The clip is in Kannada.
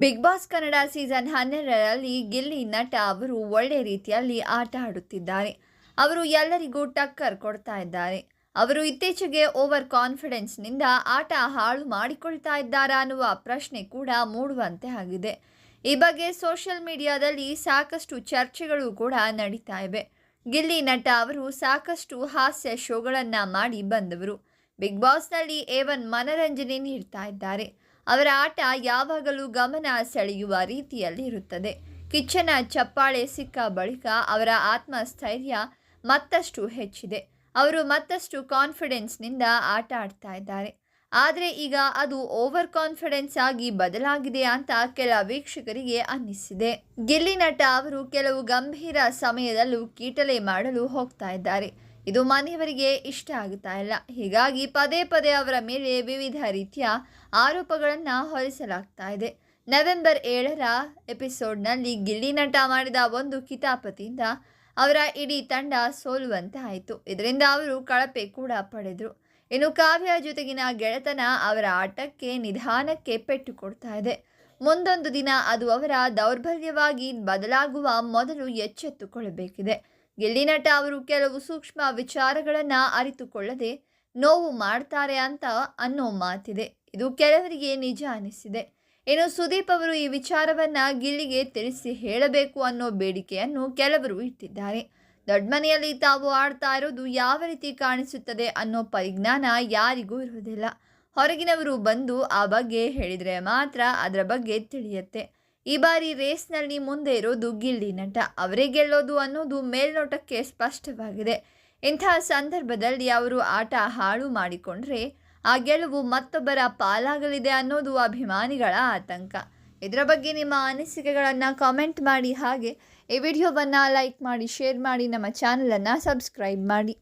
ಬಿಗ್ ಬಾಸ್ ಕನ್ನಡ ಸೀಸನ್ ಹನ್ನೆರಡರಲ್ಲಿ ಗಿಲ್ಲಿ ನಟ ಅವರು ಒಳ್ಳೆ ರೀತಿಯಲ್ಲಿ ಆಟ ಆಡುತ್ತಿದ್ದಾರೆ. ಅವರು ಎಲ್ಲರಿಗೂ ಟಕ್ಕರ್ ಕೊಡ್ತಾ ಇದ್ದಾರೆ. ಅವರು ಇತ್ತೀಚೆಗೆ ಓವರ್ ಕಾನ್ಫಿಡೆನ್ಸ್ನಿಂದ ಆಟ ಹಾಳು ಮಾಡಿಕೊಳ್ತಾ ಇದ್ದಾರಾ ಅನ್ನುವ ಪ್ರಶ್ನೆ ಕೂಡ ಮೂಡುವಂತೆ ಆಗಿದೆ. ಈ ಬಗ್ಗೆ ಸೋಷಿಯಲ್ ಮೀಡಿಯಾದಲ್ಲಿ ಸಾಕಷ್ಟು ಚರ್ಚೆಗಳು ಕೂಡ ನಡೀತಾ ಇವೆ. ಗಿಲ್ಲಿ ನಟ ಅವರು ಸಾಕಷ್ಟು ಹಾಸ್ಯ ಶೋಗಳನ್ನು ಮಾಡಿ ಬಂದವರು. ಬಿಗ್ ಬಾಸ್ನಲ್ಲಿ ಏವನ್ ಮನರಂಜನೆ ನೀಡ್ತಾ ಇದ್ದಾರೆ. ಅವರ ಆಟ ಯಾವಾಗಲೂ ಗಮನ ಸೆಳೆಯುವ ರೀತಿಯಲ್ಲಿ ಇರುತ್ತದೆ ಕಿಚ್ಚನ ಚಪ್ಪಾಳೆ ಸಿಕ್ಕ ಬಳಿಕ ಅವರ ಆತ್ಮಸ್ಥೈರ್ಯ ಮತ್ತಷ್ಟು ಹೆಚ್ಚಿದೆ. ಅವರು ಮತ್ತಷ್ಟು ಕಾನ್ಫಿಡೆನ್ಸ್ನಿಂದ ಆಟ ಆಡ್ತಾ ಇದ್ದಾರೆ. ಆದರೆ ಈಗ ಅದು ಓವರ್ ಕಾನ್ಫಿಡೆನ್ಸ್ ಆಗಿ ಬದಲಾಗಿದೆ ಅಂತ ಕೆಲ ವೀಕ್ಷಕರಿಗೆ ಅನ್ನಿಸಿದೆ. ಗಿಲ್ಲಿ ನಟ ಅವರು ಕೆಲವು ಗಂಭೀರ ಸಮಯದಲ್ಲೂ ಕೀಟಲೆ ಮಾಡಲು ಹೋಗ್ತಾ ಇದ್ದಾರೆ. ಇದು ಮನೆಯವರಿಗೆ ಇಷ್ಟ ಆಗುತ್ತಾ ಇಲ್ಲ. ಹೀಗಾಗಿ ಪದೇ ಪದೇ ಅವರ ಮೇಲೆ ವಿವಿಧ ರೀತಿಯ ಆರೋಪಗಳನ್ನು ಹೊರಿಸಲಾಗ್ತಾ ಇದೆ. ನವೆಂಬರ್ ಏಳರ ಎಪಿಸೋಡ್ನಲ್ಲಿ ಗಿಲ್ಲಿ ನಟ ಮಾಡಿದ ಒಂದು ಕಿತಾಪತಿಯಿಂದ ಅವರ ಇಡೀ ತಂಡ ಸೋಲುವಂತೆ ಆಯಿತು. ಇದರಿಂದ ಅವರು ಕಳಪೆ ಕೂಡ ಪಡೆದರು. ಇನ್ನು ಕಾವ್ಯ ಜೊತೆಗಿನ ಗೆಳೆತನ ಅವರ ಆಟಕ್ಕೆ ನಿಧಾನಕ್ಕೆ ಪೆಟ್ಟು ಕೊಡ್ತಾ ಇದೆ. ಮುಂದೊಂದು ದಿನ ಅದು ಅವರ ದೌರ್ಬಲ್ಯವಾಗಿ ಬದಲಾಗುವ ಮೊದಲು ಎಚ್ಚೆತ್ತುಕೊಳ್ಳಬೇಕಿದೆ. ಗಿಲ್ಲಿ ನಟ ಅವರು ಕೆಲವು ಸೂಕ್ಷ್ಮ ವಿಚಾರಗಳನ್ನು ಅರಿತುಕೊಳ್ಳದೆ ನೋವು ಮಾಡ್ತಾರೆ ಅಂತ ಅನ್ನೋ ಮಾತಿದೆ. ಇದು ಕೆಲವರಿಗೆ ನಿಜ ಅನಿಸಿದೆ. ಇನ್ನು ಸುದೀಪ್ ಅವರು ಈ ವಿಚಾರವನ್ನ ಗಿಲ್ಲಿಗೆ ತಿಳಿಸಿ ಹೇಳಬೇಕು ಅನ್ನೋ ಬೇಡಿಕೆಯನ್ನು ಕೆಲವರು ಇಟ್ಟಿದ್ದಾರೆ. ದೊಡ್ಡ ಮನೆಯಲ್ಲಿ ತಾವು ಆಡ್ತಾ ಇರೋದು ಯಾವ ರೀತಿ ಕಾಣಿಸುತ್ತದೆ ಅನ್ನೋ ಪರಿಜ್ಞಾನ ಯಾರಿಗೂ ಇರುವುದಿಲ್ಲ. ಹೊರಗಿನವರು ಬಂದು ಆ ಬಗ್ಗೆ ಹೇಳಿದರೆ ಮಾತ್ರ ಅದರ ಬಗ್ಗೆ ತಿಳಿಯುತ್ತೆ. ಈ ಬಾರಿ ರೇಸ್ನಲ್ಲಿ ಮುಂದೆ ಇರೋದು ಗಿಲ್ಲಿ ನಟ. ಅವರೇ ಗೆಲ್ಲೋದು ಅನ್ನೋದು ಮೇಲ್ನೋಟಕ್ಕೆ ಸ್ಪಷ್ಟವಾಗಿದೆ. ಇಂಥ ಸಂದರ್ಭದಲ್ಲಿ ಅವರು ಆಟ ಹಾಳು ಮಾಡಿಕೊಂಡ್ರೆ ಆ ಗೆಲುವು ಮತ್ತೊಬ್ಬರ ಪಾಲಾಗಲಿದೆ ಅನ್ನೋದು ಅಭಿಮಾನಿಗಳ ಆತಂಕ. ಇದರ ಬಗ್ಗೆ ನಿಮ್ಮ ಅನಿಸಿಕೆಗಳನ್ನು ಕಾಮೆಂಟ್ ಮಾಡಿ. ಹಾಗೆ ಈ ವಿಡಿಯೋವನ್ನು ಲೈಕ್ ಮಾಡಿ, ಶೇರ್ ಮಾಡಿ, ನಮ್ಮ ಚಾನಲನ್ನು ಸಬ್ಸ್ಕ್ರೈಬ್ ಮಾಡಿ.